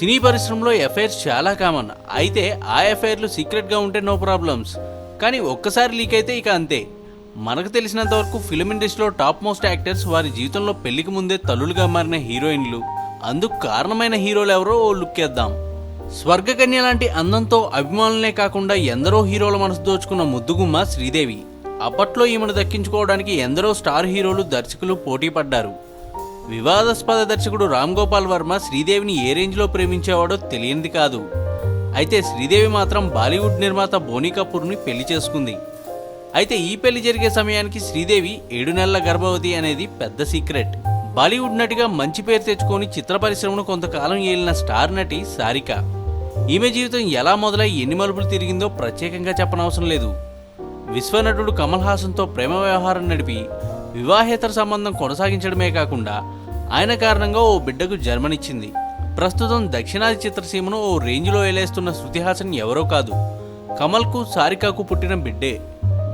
సినీ పరిశ్రమలో ఎఫైర్స్ చాలా కామన్ అయితే ఆ ఎఫైర్లు సీక్రెట్గా ఉంటే నో ప్రాబ్లమ్స్ కానీ ఒక్కసారి లీక్ అయితే ఇక అంతే. మనకు తెలిసినంత వరకు ఫిలిం ఇండస్ట్రీలో టాప్ మోస్ట్ యాక్టర్స్ వారి జీవితంలో పెళ్ళికి ముందే తల్లులుగా మారిన హీరోయిన్లు. అందుకు కారణమైన హీరోలు ఎవరో ఓ లుక్ వేద్దాం. స్వర్గకన్య లాంటి అందంతో అభిమానులనే కాకుండా ఎందరో హీరోల మనసు దోచుకున్న ముద్దుగుమ్మ శ్రీదేవి. అప్పట్లో ఈమెను దక్కించుకోవడానికి ఎందరో స్టార్ హీరోలు దర్శకులు పోటీ పడ్డారు వివాదాస్పద దర్శకుడు రామ్ గోపాల్ వర్మ శ్రీదేవిని ఏ రేంజ్లో ప్రేమించేవాడో తెలియనిది కాదు. అయితే శ్రీదేవి మాత్రం బాలీవుడ్ నిర్మాత బోనీ కపూర్ని పెళ్ళి చేసుకుంది. అయితే ఈ పెళ్ళి జరిగే సమయానికి శ్రీదేవి ఏడు నెలల గర్భవతి అనేది పెద్ద సీక్రెట్. బాలీవుడ్ నటిగా మంచి పేరు తెచ్చుకొని చిత్ర పరిశ్రమను కొంతకాలం ఏలిన స్టార్ నటి సారిక. ఈమె జీవితం ఎలా మొదలై ఎన్ని మలుపులు తిరిగిందో ప్రత్యేకంగా చెప్పనవసరం లేదు. విశ్వనటుడు కమల్ హాసన్తో ప్రేమ వ్యవహారం నడిపి వివాహేతర సంబంధం కొనసాగించడమే కాకుండా ఆయన కారణంగా ఓ బిడ్డకు జన్మనిచ్చింది. ప్రస్తుతం దక్షిణాది చిత్రసీమను ఓ రేంజ్లో ఏలేస్తున్న శృతి హాసన్ ఎవరో కాదు. కమల్కు సారికకు పుట్టిన బిడ్డే.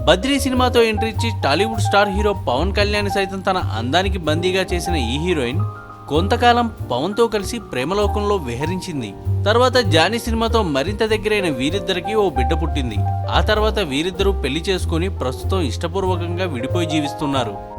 బద్రీ సినిమాతో ఎంట్రీ ఇచ్చి Tollywood star hero Pawan Kalyan సైతం తన అందానికి బందీగా చేసిన ఈ హీరోయిన్ కొంతకాలం పవన్తో కలిసి ప్రేమలోకంలో విహరించింది. తర్వాత జానీ సినిమాతో మరింత దగ్గరైన వీరిద్దరికి ఓ బిడ్డ పుట్టింది. ఆ తర్వాత వీరిద్దరూ పెళ్ళి చేసుకుని ప్రస్తుతం ఇష్టపూర్వకంగా విడిపోయి జీవిస్తున్నారు.